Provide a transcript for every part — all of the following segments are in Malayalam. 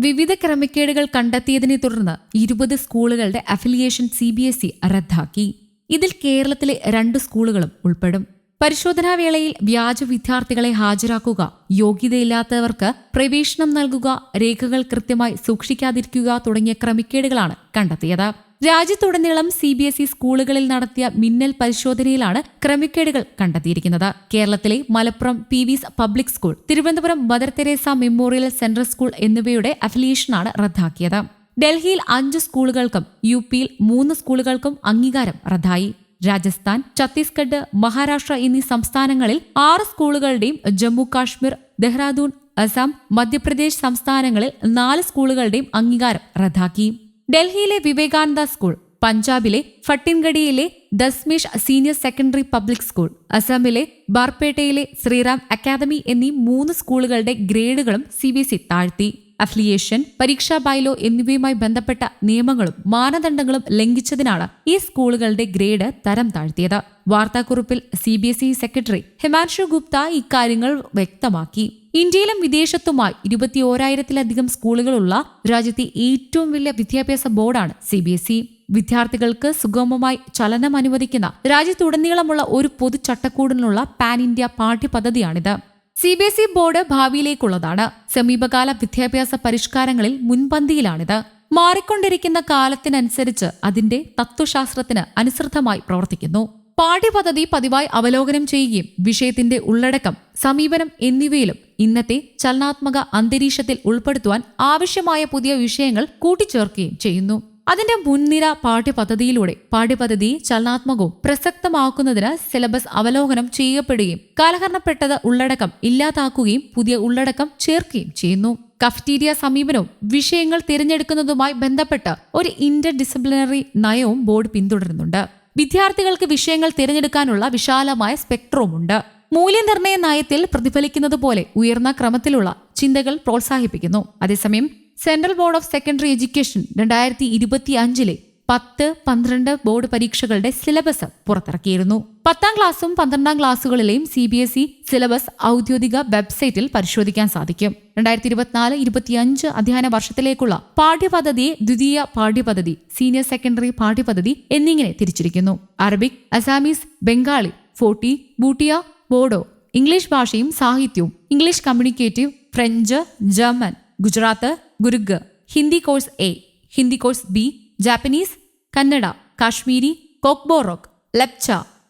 വിവിധ ക്രമക്കേടുകൾ കണ്ടെത്തിയതിനെ തുടർന്ന് ഇരുപത് സ്കൂളുകളുടെ അഫിലിയേഷൻ സി ഇ റദ്ദാക്കി. ഇതിൽ കേരളത്തിലെ രണ്ട് സ്കൂളുകളും ഉൾപ്പെടും. പരിശോധനാ വേളയിൽ വ്യാജ വിദ്യാർത്ഥികളെ ഹാജരാക്കുക യോഗ്യതയില്ലാത്തവർക്ക് പ്രവേശനം നൽകുക രേഖകൾ കൃത്യമായി സൂക്ഷിക്കാതിരിക്കുക തുടങ്ങിയ ക്രമക്കേടുകളാണ് കണ്ടെത്തിയത്. രാജ്യത്തുടനീളം സി ബി എസ് ഇ സ്കൂളുകളിൽ നടത്തിയ മിന്നൽ പരിശോധനയിലാണ് ക്രമക്കേടുകൾ കണ്ടെത്തിയിരിക്കുന്നത്. കേരളത്തിലെ Malappuram Peevees public school Thiruvananthapuram Mother Teresa memorial central school എന്നിവയുടെ അഫിലിയേഷനാണ് റദ്ദാക്കിയത്. ഡൽഹിയിൽ അഞ്ച് സ്കൂളുകൾക്കും യു പിയിൽ മൂന്ന് സ്കൂളുകൾക്കും അംഗീകാരം റദ്ദായി. രാജസ്ഥാൻ ഛത്തീസ്ഗഡ് മഹാരാഷ്ട്ര എന്നീ സംസ്ഥാനങ്ങളിൽ ആറ് സ്കൂളുകളുടെയും ജമ്മു കാശ്മീർ ദെഹ്റാദൂൺ അസം മധ്യപ്രദേശ് സംസ്ഥാനങ്ങളിൽ നാല് സ്കൂളുകളുടെയും അംഗീകാരം റദ്ദാക്കി. ഡൽഹിയിലെ വിവേകാനന്ദ സ്കൂൾ പഞ്ചാബിലെ ഫട്ടിൻഗഡിയിലെ Dasmesh senior secondary public school അസമിലെ ബാർപേട്ടയിലെ ശ്രീറാം അക്കാദമി എന്നീ മൂന്ന് സ്കൂളുകളുടെ ഗ്രേഡുകളും സി താഴ്ത്തി. അഫിലിയേഷൻ പരീക്ഷാ ബൈലോ എന്നിവയുമായി ബന്ധപ്പെട്ട നിയമങ്ങളും മാനദണ്ഡങ്ങളും ലംഘിച്ചതിനാണ് ഈ സ്കൂളുകളുടെ ഗ്രേഡ് തരം താഴ്ത്തിയത്. വാർത്താക്കുറിപ്പിൽ C B S E secretary Himanshu Gupta ഇക്കാര്യങ്ങൾ വ്യക്തമാക്കി. ഇന്ത്യയിലും വിദേശത്തുമായി ഇരുപത്തിയോരായിരത്തിലധികം സ്കൂളുകളുള്ള രാജ്യത്തെ ഏറ്റവും വലിയ വിദ്യാഭ്യാസ ബോർഡാണ് സി ബി എസ് ഇ വിദ്യാർത്ഥികൾക്ക് സുഗമമായി ചലനം അനുവദിക്കുന്ന രാജ്യത്തുടനീളമുള്ള ഒരു പൊതു ചട്ടക്കൂടിനുള്ള pan India പാഠ്യപദ്ധതിയാണിത്. C B S E board ഭാവിയിലേക്കുള്ളതാണ്. സമീപകാല വിദ്യാഭ്യാസ പരിഷ്കാരങ്ങളിൽ മുൻപന്തിയിലാണിത്. മാറിക്കൊണ്ടിരിക്കുന്ന കാലത്തിനനുസരിച്ച് അതിന്റെ തത്വശാസ്ത്രത്തിന് അനുസൃതമായി പ്രവർത്തിക്കുന്നു. പാഠ്യപദ്ധതി പതിവായി അവലോകനം ചെയ്യുകയും വിഷയത്തിന്റെ ഉള്ളടക്കം സമീപനം എന്നിവയിലും ഇന്നത്തെ ചലനാത്മക അന്തരീക്ഷത്തിൽ ഉൾപ്പെടുത്തുവാൻ ആവശ്യമായ പുതിയ വിഷയങ്ങൾ കൂട്ടിച്ചേർക്കുകയും ചെയ്യുന്നു. അതിന്റെ മുൻനിര പാഠ്യപദ്ധതിയിലൂടെ പാഠ്യപദ്ധതി ചലനാത്മകവും പ്രസക്തമാക്കുന്നതിന് സിലബസ് അവലോകനം ചെയ്യപ്പെടുകയും കാലഹരണപ്പെട്ടത് ഉള്ളടക്കം ഇല്ലാതാക്കുകയും പുതിയ ഉള്ളടക്കം ചേർക്കുകയും ചെയ്യുന്നു. കഫ്റ്റീരിയ സമീപനവും വിഷയങ്ങൾ തിരഞ്ഞെടുക്കുന്നതുമായി ബന്ധപ്പെട്ട് ഒരു ഇന്റർ ഡിസിപ്ലിനറി നയവും ബോർഡ് പിന്തുടരുന്നുണ്ട്. വിദ്യാർത്ഥികൾക്ക് വിഷയങ്ങൾ തിരഞ്ഞെടുക്കാനുള്ള വിശാലമായ സ്പെക്ട്രവുമുണ്ട് മൂല്യനിർണയ നയത്തിൽ പ്രതിഫലിക്കുന്നത് പോലെ ഉയർന്ന ക്രമത്തിലുള്ള ചിന്തകൾ പ്രോത്സാഹിപ്പിക്കുന്നു. അതേസമയം central board of secondary education രണ്ടായിരത്തി ഇരുപത്തി അഞ്ചിലെ പത്ത് പന്ത്രണ്ട് ബോർഡ് പരീക്ഷകളുടെ സിലബസ് പുറത്തിറക്കിയിരുന്നു. പത്താം ക്ലാസ്സും പന്ത്രണ്ടാം ക്ലാസ്സുകളിലെയും C B S E syllabus ഔദ്യോഗിക വെബ്സൈറ്റിൽ പരിശോധിക്കാൻ സാധിക്കും. രണ്ടായിരത്തി ഇരുപത്തിനാല് ഇരുപത്തിയഞ്ച് അധ്യയന വർഷത്തിലേക്കുള്ള പാഠ്യപദ്ധതിയെ ദ്വിതീയ പാഠ്യപദ്ധതി സീനിയർ സെക്കൻഡറി പാഠ്യപദ്ധതി എന്നിങ്ങനെ തിരിച്ചിരിക്കുന്നു. അറബിക് അസാമീസ് ബംഗാളി ഫോർട്ടി ബൂട്ടിയ ബോഡോ ഇംഗ്ലീഷ് ഭാഷയും സാഹിത്യവും English communicative French German Gujarat Gurung Hindi course A Hindi course B Japanese Kannada Kashmiri Kokborok Lepcha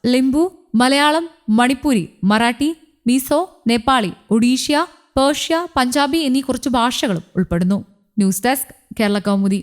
Limbu Malayalam Manipuri Marathi Mizo Nepali Odia Persia Punjabi എന്നീ കുറച്ച് ഭാഷകളും ഉൾപ്പെടുന്നു. News desk Kerala Kaumudi.